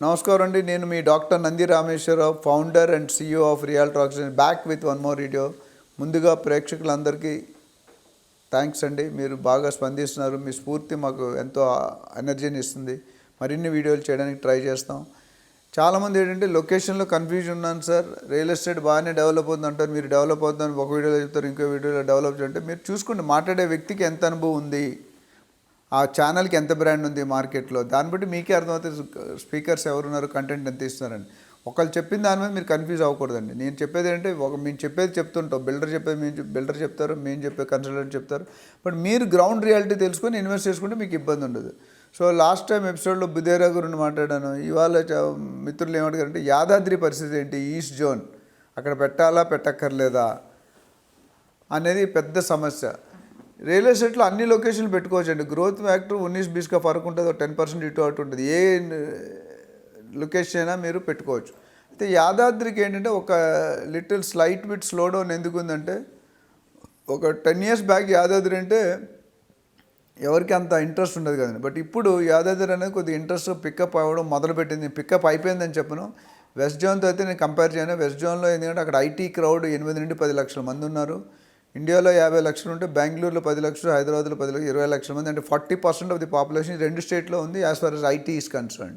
నమస్కారం అండి. నేను మీ doctor Nandi Rameshwara Rao founder and CEO of real oxygen back with one more video ముందుగా ప్రేక్షకులందరికీ థ్యాంక్స్ అండి. మీరు బాగా స్పందిస్తున్నారు. మీ స్ఫూర్తి మాకు ఎంతో ఎనర్జీని ఇస్తుంది. మరిన్ని వీడియోలు చేయడానికి ట్రై చేస్తాం. చాలామంది ఏంటంటే లొకేషన్లో కన్ఫ్యూజన్ ఉన్నాను సార్. రియల్ ఎస్టేట్ బాగానే డెవలప్ అవుతుంది అంటారు. మీరు డెవలప్ అవుతుందని ఒక వీడియోలో చెప్తారు. ఇంకో వీడియోలో డెవలప్ చేయంటే మీరు చూసుకోండి. మాట్లాడే వ్యక్తికి ఎంత అనుభవం ఉంది? ఆ ఛానల్కి ఎంత బ్రాండ్ ఉంది మార్కెట్లో దాన్ని బట్టి మీకే అర్థమవుతుంది స్పీకర్స్ ఎవరున్నారు కంటెంట్ ఎంత ఇస్తున్నారని. ఒకళ్ళు చెప్పిన దాని మీద మీరు కన్ఫ్యూజ్ అవ్వకూడదండి. నేను చెప్పేది ఏంటంటే ఒక మేము చెప్పేది చెప్తుంటాం. బిల్డర్ చెప్పేది మేము బిల్డర్ చెప్తారు మేము చెప్పే కన్సల్టెంట్ చెప్తారు. బట్ మీరు గ్రౌండ్ రియాలిటీ తెలుసుకొని ఇన్వెస్ట్ చేసుకుంటే మీకు ఇబ్బంది ఉండదు. సో లాస్ట్ టైం ఎపిసోడ్లో బుదేరా గురించి మాట్లాడాను. ఇవాళ మిత్రులు ఏమంటారంటే యాదాద్రి పరిస్థితి ఏంటి? ఈస్ట్ జోన్ అక్కడ పెట్టాలా పెట్టక్కర్లేదా? అనేది పెద్ద సమస్య. రియల్ ఎస్టేట్లో అన్ని లొకేషన్లు పెట్టుకోవచ్చండి. గ్రోత్ ఫ్యాక్టర్ ఉన్నీస్ బీస్గా ఫరక్ ఉంటుంది టెన్ పర్సెంట్ ఇటు అటు ఉంటుంది. ఏ లొకేషన్ అయినా మీరు పెట్టుకోవచ్చు. అయితే యాదాద్రికి ఏంటంటే ఒక little slight bit slow down ఎందుకు ఉందంటే ఒక టెన్ ఇయర్స్ బ్యాక్ యాదాద్రి అంటే ఎవరికి అంత ఇంట్రెస్ట్ ఉండదు కదండి. బట్ ఇప్పుడు యాదాద్రి అనేది కొద్దిగా ఇంట్రెస్ట్ పికప్ అవ్వడం మొదలుపెట్టింది. పికప్ అయిపోయిందని చెప్పను. వెస్ట్ జోన్తో అయితే నేను కంపేర్ చేయను. వెస్ట్ జోన్లో ఎందుకంటే అక్కడ ఐటీ క్రౌడ్ ఎనిమిది నుండి పది లక్షల మంది ఉన్నారు. ఇండియాలో యాభై లక్షలు ఉంటే బెంగళూరులో పది లక్షలు హైదరాబాద్లో పది లక్షలు ఇరవై లక్షల మంది అంటే forty percent of the population రెండు స్టేట్లో ఉంది as far as IT is concern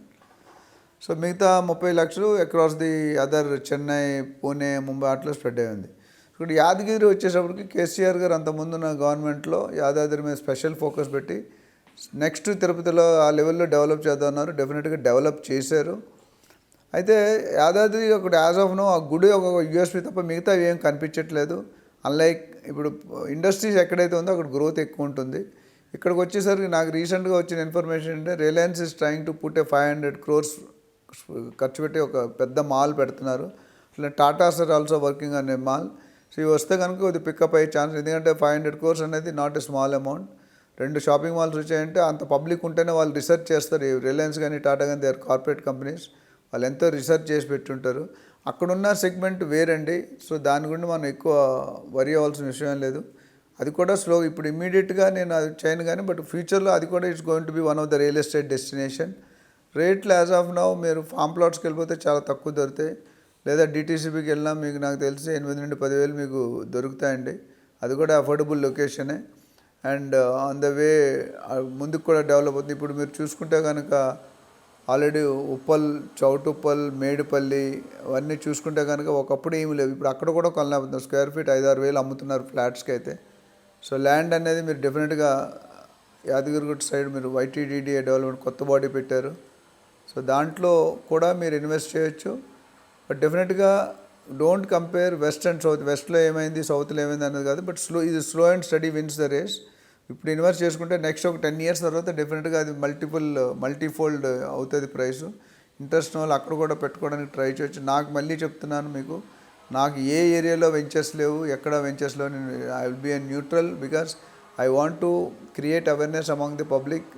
so మిగతా ముప్పై లక్షలు across the other Chennai Pune Mumbai అట్లా స్ప్రెడ్ అయి ఉంది. ఇప్పుడు యాదగిరి వచ్చేటప్పటికి కేసీఆర్ గారు అంత ముందున్న గవర్నమెంట్లో యాదాద్రి మీద స్పెషల్ ఫోకస్ పెట్టి నెక్స్ట్ తిరుపతిలో ఆ లెవెల్లో డెవలప్ చేద్దామన్నారు డెఫినెట్గా డెవలప్ చేశారు. అయితే యాదాద్రి ఒకటి యాజ్ ఆఫ్ నో ఆ గుడి ఒక యూఎస్పీ తప్ప మిగతా ఏం కనిపించట్లేదు. అన్లైక్ ఇప్పుడు ఇండస్ట్రీస్ ఎక్కడైతే ఉందో అక్కడ గ్రోత్ ఎక్కువ ఉంటుంది. ఇక్కడికి వచ్చేసరికి నాకు రీసెంట్గా వచ్చిన ఇన్ఫర్మేషన్ అంటే Reliance is trying to put a five hundred crores ఖర్చు పెట్టి ఒక పెద్ద మాల్ పెడుతున్నారు. అట్లా టాటాస్ ఆర్ ఆల్సో వర్కింగ్ అనే మాల్ సో ఇవి వస్తే కనుక ఇది పికప్ అయ్యే ఛాన్స్ ఎందుకంటే ఫైవ్ హండ్రెడ్ కోర్స్ అనేది నాట్ ఎ స్మాల్ అమౌంట్ రెండు షాపింగ్ మాల్స్ వచ్చాయంటే అంత పబ్లిక్ ఉంటేనే వాళ్ళు రీసెర్చ్ చేస్తారు. రిలయన్స్ కానీ టాటా కానీ దే ఆర్ కార్పొరేట్ కంపెనీస్ వాళ్ళు ఎంతో రీసెర్చ్ చేసి పెట్టుంటారు. అక్కడున్న సెగ్మెంట్ వేరండి. సో దాని గురించి మనం ఎక్కువ వరి అవ్వాల్సిన విషయం లేదు. అది కూడా స్లో ఇప్పుడు ఇమీడియట్గా నేను అది చేయను కానీ బట్ ఫ్యూచర్లో అది కూడా it's going to be one of the real estate destination రేట్లు యాజ్ ఆఫ్ నౌ మీరు ఫామ్ ప్లాట్స్కి వెళ్ళిపోతే చాలా తక్కువ దొరుకుతాయి. లేదా డిటీసీబీకి వెళ్ళినా మీకు నాకు తెలిసి ఎనిమిది నుండి పదివేలు మీకు దొరుకుతాయండి. అది కూడా అఫోర్డబుల్ లొకేషనే అండ్ ఆన్ ద వే ముందుకు కూడా డెవలప్ అవుతుంది. ఇప్పుడు మీరు చూసుకుంటే కనుక ఆల్రెడీ ఉప్పల్ చౌటుప్పల్ మేడిపల్లి అవన్నీ చూసుకుంటే కనుక ఒకప్పుడు ఏమి లేవు. ఇప్పుడు అక్కడ కూడా కొనలేకపోతున్నారు. స్క్వేర్ ఫీట్ ఐదు ఆరు వేలు అమ్ముతున్నారు ఫ్లాట్స్కి అయితే. సో ల్యాండ్ అనేది మీరు డెఫినెట్గా యాదగిరిగుట్ట సైడ్ మీరు వైటీడీడీఏ డెవలప్మెంట్ కొత్త బాడీ పెట్టారు. సో దాంట్లో కూడా మీరు ఇన్వెస్ట్ చేయొచ్చు. బట్ డెఫినెట్గా don't compare west and south. వెస్ట్లో ఏమైంది సౌత్లో ఏమైంది అనేది కాదు. బట్ స్లో ఇది slow and steady wins the race. ఇప్పుడు ఇన్వెస్ట్ చేసుకుంటే నెక్స్ట్ ఒక టెన్ ఇయర్స్ తర్వాత డెఫినెట్గా అది మల్టిపుల్ మల్టీఫోల్డ్ అవుతుంది ప్రైస్. ఇంట్రెస్ట్ వాళ్ళు అక్కడ కూడా పెట్టుకోవడానికి ట్రై చేయొచ్చు. నాకు మళ్ళీ చెప్తున్నాను మీకు నాకు ఏ ఏరియాలో వెంచర్స్ లేవు ఎక్కడ వెంచర్స్ లేవు నేను I will be a neutral because I want to create awareness among the public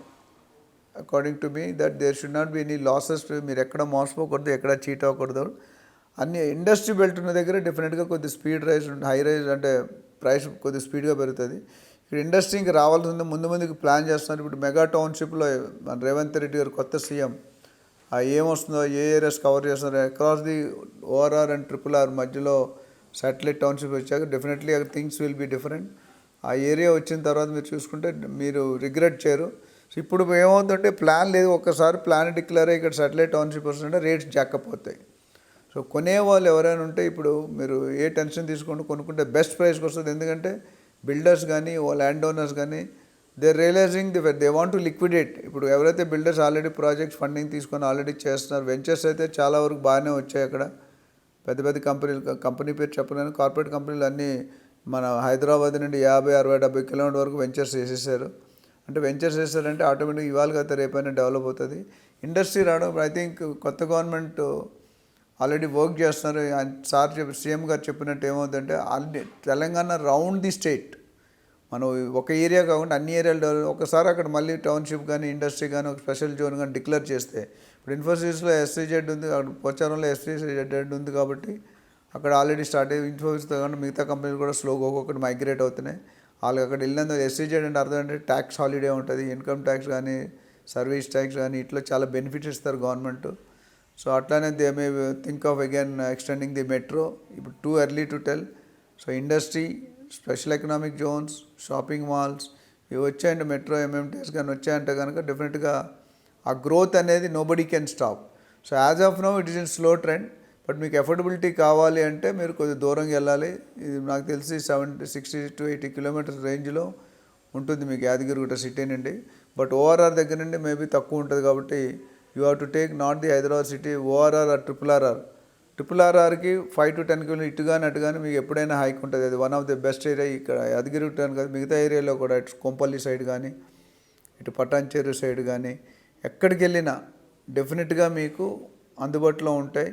according to me that there should not be any losses. మీరు ఎక్కడ మోసపోకూడదు ఎక్కడ చీట్ అవ్వకూడదు. అన్ని ఇండస్ట్రీ బెల్ట్ ఉన్న దగ్గర డెఫినెట్గా కొద్ది స్పీడ్ రైజ్ హై రైజ్ అంటే ప్రైస్ కొద్ది స్పీడ్గా పెరుగుతుంది. ఇక్కడ ఇండస్ట్రీకి ఇంకా రావాల్సి ఉంది. ముందు ముందుకు ప్లాన్ చేస్తున్నారు. ఇప్పుడు మెగా టౌన్షిప్లో మన రేవంత్ రెడ్డి గారు కొత్త సీఎం. ఆ ఏమొస్తుందో ఏ ఏరియాస్ కవర్ చేస్తున్నారు across the ORR and triple R మధ్యలో సాటిలైట్ టౌన్షిప్ వచ్చాక definitely things will be different ఆ ఏరియా వచ్చిన తర్వాత మీరు చూసుకుంటే మీరు రిగ్రెట్ చేయరు. సో ఇప్పుడు ఏమవుతుందంటే ప్లాన్ లేదు. ఒక్కసారి ప్లాన్ డిక్లేర్ అయ్యి ఇక్కడ సాటిలైట్ టౌన్షిప్ వస్తుంటే రేట్స్ జాకపోతాయి సో కొనే వాళ్ళు ఎవరైనా ఉంటే ఇప్పుడు మీరు ఏ టెన్షన్ తీసుకుంటూ కొనుక్కుంటే బెస్ట్ ప్రైస్కి వస్తుంది. ఎందుకంటే బిల్డర్స్ కానీ ఓ ల్యాండ్ ఓనర్స్ కానీ they realizing the they want to liquidate. ఇప్పుడు ఎవరైతే బిల్డర్స్ ఆల్రెడీ ప్రాజెక్ట్స్ ఫండింగ్ తీసుకొని ఆల్రెడీ చేస్తున్నారు వెంచర్స్ అయితే చాలా వరకు బాగానే వచ్చాయి అక్కడ. పెద్ద పెద్ద కంపెనీలు కంపెనీ పేరు చెప్పలేను. కార్పొరేట్ కంపెనీలు అన్నీ మన హైదరాబాద్ నుండి యాభై అరవై డెబ్బై కిలోమీటర్ వరకు వెంచర్స్ వేసేసారు. అంటే వెంచర్స్ వేసారంటే ఆటోమేటిక్గా ఇవాళ కదా రేపైనా డెవలప్ అవుతుంది. ఇండస్ట్రీ రావడం ఐ థింక్ కొత్త గవర్నమెంట్ ఆల్రెడీ వర్క్ చేస్తున్నారు. ఆయన సార్ చెప్పి సీఎం గారు చెప్పినట్టు ఏమవుతుందంటే already Telangana round the state. మనం ఒక ఏరియా కాకుండా అన్ని ఏరియాలు ఒకసారి అక్కడ మళ్ళీ టౌన్షిప్ కానీ ఇండస్ట్రీ కానీ ఒక స్పెషల్ జోన్ కానీ డిక్లేర్ చేస్తే ఇప్పుడు ఇన్ఫోసిస్లో ఎస్సీజెడ్ ఉంది అక్కడ పోచారంలో ఎస్సీజెడ్ ఉంది కాబట్టి అక్కడ ఆల్రెడీ స్టార్ట్ అయ్యి ఇన్ఫోసిస్తో కానీ మిగతా కంపెనీలు కూడా స్లోగా ఒక్కొక్కటి మైగ్రేట్ అవుతున్నాయి. వాళ్ళకి అక్కడ వెళ్ళినందుకు ఎస్సీజెడ్ అంటే అర్థం అంటే ట్యాక్స్ హాలిడే ఉంటుంది ఇన్కమ్ ట్యాక్స్ కానీ సర్వీస్ ట్యాక్స్ కానీ ఇట్లా చాలా బెనిఫిట్స్ ఇస్తారు గవర్నమెంట్. సో అట్లానే they may think of again extending the metro. ఇప్పుడు too early to tell. So industry special economic zones shopping malls ఇవి వచ్చాయంటే మెట్రో ఎంఎంటీఎస్ కానీ వచ్చాయంటే కనుక డెఫినెట్గా ఆ గ్రోత్ అనేది nobody can stop so as of now it is in slow trend. But మీకు ఎఫోర్డబిలిటీ కావాలి అంటే మీరు కొద్దిగా దూరంగా వెళ్ళాలి. ఇది నాకు తెలిసి seventy sixty to eighty kilometers రేంజ్లో ఉంటుంది మీకు యాదగిరిగుట్ట సిటీ నుండి. బట్ ఓఆర్ఆర్ దగ్గర నుండి మేబీ తక్కువ ఉంటుంది కాబట్టి you have to take not the Hyderabad city ORR or triple RR triple ఆర్ఆర్కి five to ten kilometre ఇటు కానీ అటు కానీ మీకు ఎప్పుడైనా హైక్ ఉంటుంది. అది one of the best area ఇక్కడ. యాదగిరి టెన్ కాదు మిగతా ఏరియాలో కూడా ఇటు కొంపల్లి సైడ్ కానీ ఇటు పటాన్చేరు సైడ్ కానీ ఎక్కడికి వెళ్ళినా డెఫినెట్గా మీకు అందుబాటులో ఉంటాయి.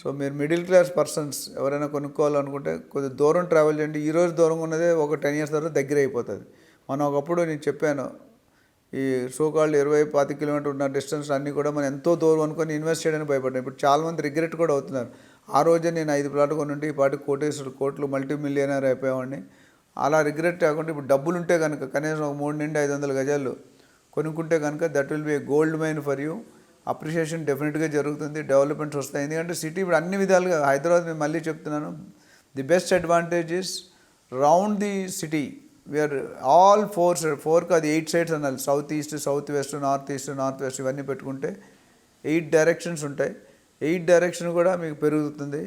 సో మీరు మిడిల్ క్లాస్ పర్సన్స్ ఎవరైనా కొనుక్కోవాలనుకుంటే కొద్దిగా దూరం ట్రావెల్ చేయండి. ఈ రోజు దూరంగా ఉన్నదే ఒక టెన్ ఇయర్స్ తర్వాత దగ్గర అయిపోతుంది మనం ఒకప్పుడు నేను చెప్పాను ఈ సోకాళ్ళు ఇరవై పాతి కిలోమీటర్ ఉన్న డిస్టెన్స్ అన్నీ కూడా మనం ఎంతో దూరం అనుకొని ఇన్వెస్ట్ చేయడానికి భయపడ్డాం. ఇప్పుడు చాలామంది రిగ్రెట్ కూడా అవుతున్నారు. ఆ రోజే నేను ఐదు ప్లాట్ కొనుంటే ఈ పాటి కోటేశ్వర కోట్లు మల్టీ మిలియనర్ అయిపోయామండి అలా రిగ్రెట్ కాకుండా ఇప్పుడు డబ్బులు ఉంటే కనుక కనీసం ఒక మూడు నుండి ఐదు వందల గజాలు కొనుక్కుంటే కనుక that will be a gold mine for you appreciation డెఫినెట్గా జరుగుతుంది డెవలప్మెంట్స్ వస్తాయి. ఎందుకంటే సిటీ ఇప్పుడు అన్ని విధాలుగా హైదరాబాద్ నేను మళ్ళీ చెప్తున్నాను. The best advantage is round the city we are all four four కాదు ఎయిట్ సైడ్స్ అనాలి. South east south west north east north west ఇవన్నీ పెట్టుకుంటే ఎయిట్ డైరెక్షన్స్ ఉంటాయి. ఎయిట్ డైరెక్షన్ కూడా మీకు పెరుగుతుంది.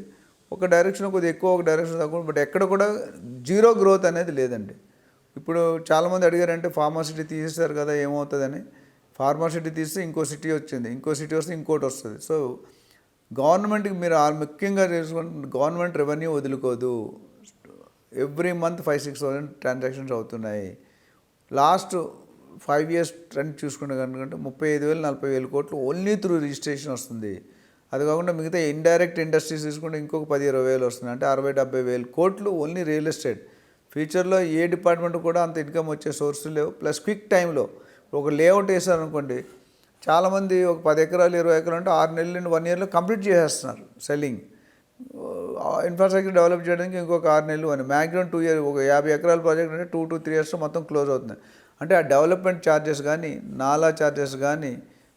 ఒక డైరెక్షన్ కొద్దిగా ఎక్కువ ఒక డైరెక్షన్ తక్కువ బట్ ఎక్కడ కూడా జీరో గ్రోత్ అనేది లేదండి. ఇప్పుడు చాలామంది అడిగారంటే ఫార్మాసిటీ తీసేస్తారు కదా ఏమవుతుందని. ఫార్మాసిటీ తీస్తే ఇంకో సిటీ వచ్చింది. ఇంకో సిటీ వస్తే ఇంకోటి వస్తుంది. సో గవర్నమెంట్కి మీరు ఆ ముఖ్యంగా తెలుసుకుంటే government revenue వదులుకోదు. Every month five six thousand transactions అవుతున్నాయి. లాస్ట్ ఫైవ్ ఇయర్స్ ట్రెండ్ చూసుకుంటే కనుక ముప్పై ఐదు వేలు నలభై వేలు కోట్లు ఓన్లీ త్రూ రిజిస్ట్రేషన్ వస్తుంది. అది కాకుండా మిగతా ఇండైరెక్ట్ ఇండస్ట్రీస్ తీసుకుంటే ఇంకొక పది ఇరవై వేలు వస్తుంది. అంటే అరవై డెబ్బై వేలు కోట్లు ఓన్లీ రియల్ ఎస్టేట్ ఫ్యూచర్లో ఏ డిపార్ట్మెంట్ కూడా అంత ఇన్కమ్ వచ్చే సోర్స్ లేవు. ప్లస్ క్విక్ టైంలో ఒక లేఅవుట్ వేసారనుకోండి చాలామంది ఒక పది ఎకరాలు ఇరవై ఎకరాలు అంటే ఆరు నెలలు నుండి వన్ ఇయర్లో కంప్లీట్ చేసేస్తున్నారు సెల్లింగ్ ఇన్ఫ్రాస్ట్రక్చర్ డెవలప్ చేయడానికి ఇంకొక ఆరు నెలలు అని. మ్యాక్సిమం టూ ఇయర్ ఒక యాభై ఎకరాల ప్రాజెక్ట్ అంటే టూ టు త్రీ ఇయర్స్ మొత్తం క్లోజ్ అవుతుంది. అంటే ఆ డెవలప్మెంట్ ఛార్జెస్ కానీ నాలా ఛార్జెస్ కానీ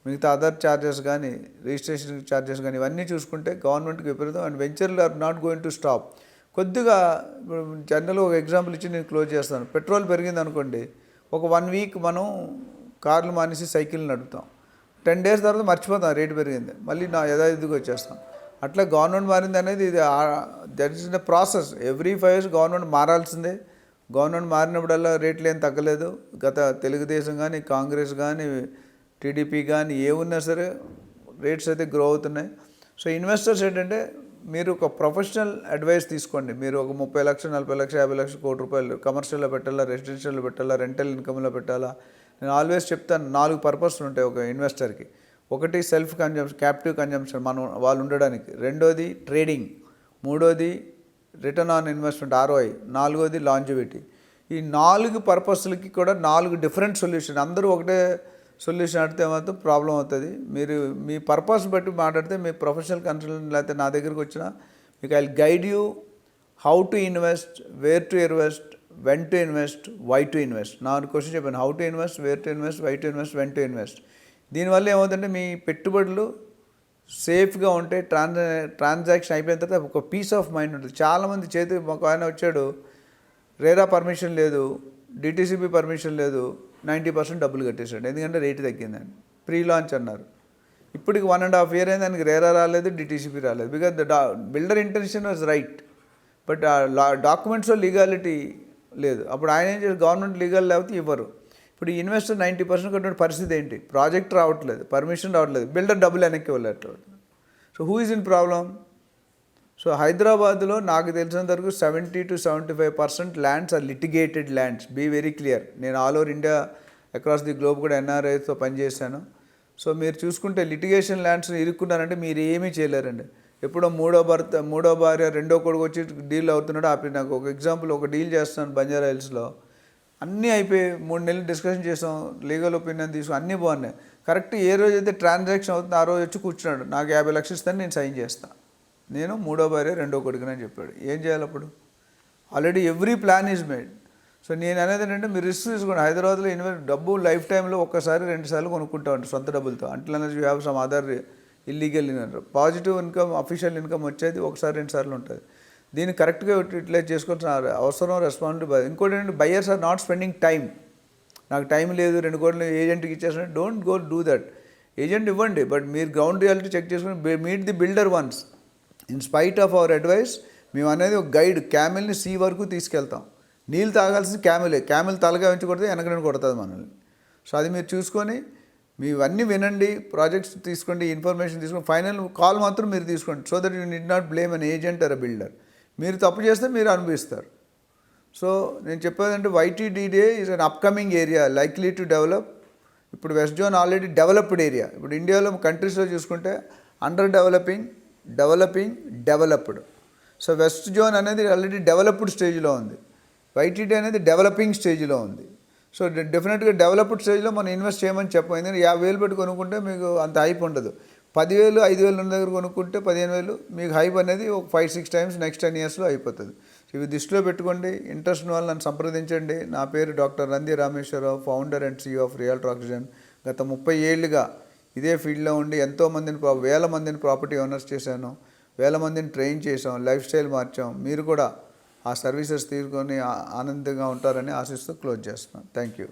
మిగతా అదర్ ఛార్జెస్ కానీ రిజిస్ట్రేషన్ ఛార్జెస్ కానీ ఇవన్నీ చూసుకుంటే గవర్నమెంట్కి విపరీతం అండ్ వెంచర్లు are not going to stop కొద్దిగా జనరల్ ఒక ఎగ్జాంపుల్ ఇచ్చి నేను క్లోజ్ చేస్తాను. పెట్రోల్ పెరిగింది అనుకోండి ఒక వన్ వీక్ మనం కార్లు మానేసి సైకిల్ నడుపుతాం. టెన్ డేస్ తర్వాత మర్చిపోతాం రేటు పెరిగింది. మళ్ళీ నా యథావిధిగా వచ్చేస్తాం. అట్లా గవర్నమెంట్ మారింది అనేది ఇది that is the process every five years government మారాల్సిందే. Government మారినప్పుడల్లా రేట్లు ఏం తగ్గలేదు. గత తెలుగుదేశం కానీ కాంగ్రెస్ కానీ టీడీపీ కానీ ఏ ఉన్నా సరే రేట్స్ అయితే గ్రో అవుతున్నాయి. సో ఇన్వెస్టర్స్ ఏంటంటే మీరు ఒక ప్రొఫెషనల్ అడ్వైస్ తీసుకోండి. మీరు ఒక ముప్పై లక్షలు నలభై లక్షలు యాభై లక్షలు కోటి రూపాయలు కమర్షియల్లో పెట్టాలా రెసిడెన్షియల్లో పెట్టాలా రెంటల్ ఇన్కమ్లో పెట్టాలా? నేను ఆల్వేస్ చెప్తాను నాలుగు పర్పస్లు ఉంటాయి ఒక ఇన్వెస్టర్కి ఒకటి సెల్ఫ్ కన్జంప్షన్ క్యాపిటివ్ కన్జంప్షన్ మనం వాళ్ళు ఉండడానికి. రెండోది ట్రేడింగ్ మూడోది రిటర్న్ ఆన్ ఇన్వెస్ట్మెంట్ ఆర్ఓఐ నాలుగోది లాంజివిటీ ఈ నాలుగు పర్పస్లకి కూడా నాలుగు డిఫరెంట్ సొల్యూషన్ అందరూ ఒకటే సొల్యూషన్ అడితే మాత్రం ప్రాబ్లం అవుతుంది. మీరు మీ పర్పస్ బట్టి మాట్లాడితే మీ ప్రొఫెషనల్ కన్సల్టెంట్ లేకపోతే నా దగ్గరికి వచ్చినా మీకు I guide you how to invest where to invest when to invest why to invest నా క్వశ్చన్ చెప్పాను. How to invest where to invest why to invest when to invest దీనివల్ల ఏమవుతుందంటే మీ పెట్టుబడులు సేఫ్గా ఉంటే ట్రాన్స్ ట్రాన్సాక్షన్ అయిపోయిన తర్వాత ఒక పీస్ ఆఫ్ మైండ్ ఉంటుంది. చాలామంది చేతి ఒక ఆయన వచ్చాడు రేరా పర్మిషన్ లేదు డిటీసీబీ పర్మిషన్ లేదు నైంటీ పర్సెంట్ డబ్బులు కట్టేశాడు ఎందుకంటే రేటు తగ్గిందని. ప్రీ లాంచ్ అన్నారు. ఇప్పటికి వన్ అండ్ హాఫ్ ఇయర్ అయింది దానికి రేరా రాలేదు డిటీసీపీ రాలేదు. బికాజ్ ద డా builder intention was right but ఆ డాక్యుమెంట్స్లో లీగాలిటీ లేదు. అప్పుడు ఆయన ఏం చేసి గవర్నమెంట్ లీగల్ లేకపోతే ఇవ్వరు. ఇప్పుడు ఇన్వెస్టర్ నైంటీ పర్సెంట్ కట్టిన పరిస్థితి ఏంటి? ప్రాజెక్ట్ రావట్లేదు పర్మిషన్ రావట్లేదు బిల్డర్ డబ్బులు వెనక్కి వెళ్ళట్లేదు so who is in problem so హైదరాబాద్లో నాకు తెలిసినంత వరకు seventy to seventy five percent lands are litigated lands be very clear నేను all over India across the globe కూడా ఎన్ఆర్ఐతో పనిచేశాను. సో మీరు చూసుకుంటే లిటిగేషన్ ల్యాండ్స్ ఇరుక్కున్నారంటే మీరు ఏమీ చేయలేరండి. ఎప్పుడో మూడో భర్త మూడో భార్య రెండో కొడుకు వచ్చి డీల్ అవుతున్నాడు ఆపి నాకు ఒక ఎగ్జాంపుల్ ఒక డీల్ చేస్తున్నాను బంజారా హిల్స్లో. అన్నీ అయిపోయి మూడు నెలలు డిస్కషన్ చేసాం లీగల్ ఒపీనియన్ తీసుకుని అన్నీ బాగున్నాయి. కరెక్ట్ ఏ రోజు అయితే ట్రాన్సాక్షన్ అవుతుందో ఆ రోజు వచ్చి కూర్చున్నాడు. నాకు యాభై లక్షలు ఇస్తాను నేను సైన్ చేస్తాను నేను మూడో భార్య రెండో కొడుకునని చెప్పాడు. ఏం చేయాలి అప్పుడు? Already every plan is made so నేను అనేది ఏంటంటే మీరు రిస్క్ తీసుకోండి. హైదరాబాద్లో ఇన్వెస్ట్ డబ్బు లైఫ్ టైంలో ఒక్కసారి రెండు సార్లు కొనుక్కుంటామండి సొంత డబ్బులతో. అంట్లో you have some other illegal positive income official income వచ్చేది ఒకసారి రెండుసార్లు ఉంటుంది. దీన్ని కరెక్ట్గా యూటిలైజ్ చేసుకోవాల్సిన అవసరం రెస్పాన్సిబిలిటీ ఇంకోటి ఏంటంటే buyers are not spending time నాకు టైం లేదు రెండు కోట్లు ఏజెంట్కి ఇచ్చేసిన don't go do that. Agent ఇవ్వండి బట్ మీరు గ్రౌండ్ రియాలిటీ చెక్ చేసుకుని meet the builder once. In spite of our advice మేము అనేది ఒక గైడ్ క్యామెల్ని సీ వరకు తీసుకెళ్తాం. నీళ్ళు తాగాల్సిన క్యామెలే క్యామెల్ తలగా ఉంచి కొడితే వెనకని కొడుతుంది మనల్ని. సో అది మీరు చూసుకొని మీవన్నీ వినండి ప్రాజెక్ట్స్ తీసుకోండి ఇన్ఫర్మేషన్ తీసుకోండి ఫైనల్ కాల్ మాత్రం మీరు తీసుకోండి. So that you need not blame an agent or a builder. మీరు తప్పు చేస్తే మీరు అనుభవిస్తారు. సో నేను చెప్పేదంటే YTDA is an upcoming area likely to develop ఇప్పుడు west zone already developed area ఇప్పుడు ఇండియాలో కంట్రీస్లో చూసుకుంటే under developing developing developed so west zone అనేది ఆల్రెడీ డెవలప్డ్ స్టేజ్లో ఉంది. వైటీడీ అనేది డెవలపింగ్ స్టేజ్లో ఉంది. సో డెఫినెట్గా డెవలప్డ్ స్టేజ్లో మనం ఇన్వెస్ట్ చేయమని చెప్పాం. ఎందుకంటే యాభై వేలు పెట్టి కొనుక్కుంటే మీకు అంత హైప్ ఉండదు. పదివేలు ఐదు వేలు ఉన్న దగ్గర కొనుక్కుంటే పదిహేను వేలు. మీకు హైప్ అనేది ఒక five six times next ten ఇయర్స్లో అయిపోతుంది. సో ఇవి దృష్టిలో పెట్టుకోండి. ఇంట్రెస్ట్ ఉన్న వాళ్ళు నన్ను సంప్రదించండి. నా పేరు doctor Nandi Rameshwara Rao founder and CEO of real oxygen. గత ముప్పై ఏళ్ళుగా ఇదే ఫీల్డ్లో ఉండి ఎంతోమందిని ప్రా- వేల మందిని ప్రాపర్టీ ఓనర్స్ చేశాను. వేల మందిని ట్రైన్ చేసాం లైఫ్ స్టైల్ మార్చాం. మీరు కూడా ఆ సర్వీసెస్ తీసుకొని ఆనందంగా ఉంటారని ఆశిస్తూ క్లోజ్ చేస్తున్నాను. Thank you.